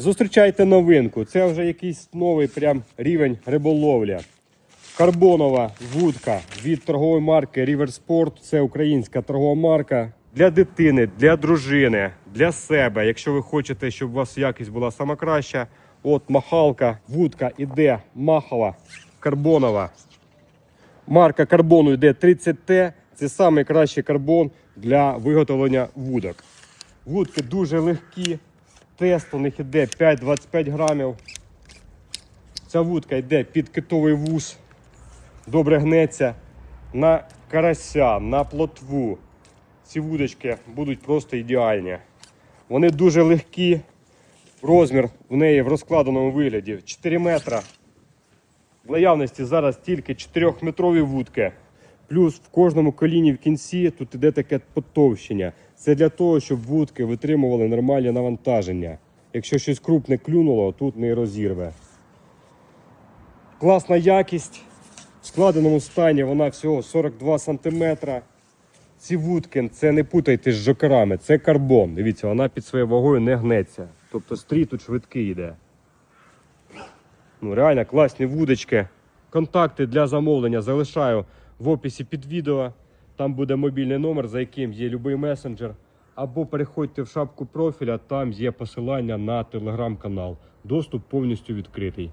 Зустрічайте новинку. Це вже якийсь новий прям рівень риболовля. Карбонова вудка від торгової марки River Sport. Це українська торгова марка для дитини, для дружини, для себе. Якщо ви хочете, щоб у вас якість була сама краща. От махалка, вудка іде махова, карбонова. Марка карбону йде 30Т. Це найкращий карбон для виготовлення вудок. Вудки дуже легкі. Тест у них йде 5-25 грамів. Ця вудка йде під китовий вуз. Добре гнеться на карася, на плотву. Ці вудочки будуть просто ідеальні. Вони дуже легкі. Розмір в неї в розкладеному вигляді 4 метра. В наявності зараз тільки 4-метрові вудки. Плюс в кожному коліні в кінці тут іде таке потовщення. Це для того, щоб вудки витримували нормальне навантаження. Якщо щось крупне клюнуло, тут не розірве. Класна якість. В складеному стані вона всього 42 см. Ці вудки, це не путайте з жокерами, це карбон. Дивіться, вона під своєю вагою не гнеться. Тобто стрій тут швидкий йде. Ну, реально класні вудочки. Контакти для замовлення залишаю в описі під відео. Там буде мобільний номер, за яким є будь-який месенджер. Або переходьте в шапку профіля, там є посилання на телеграм-канал. Доступ повністю відкритий.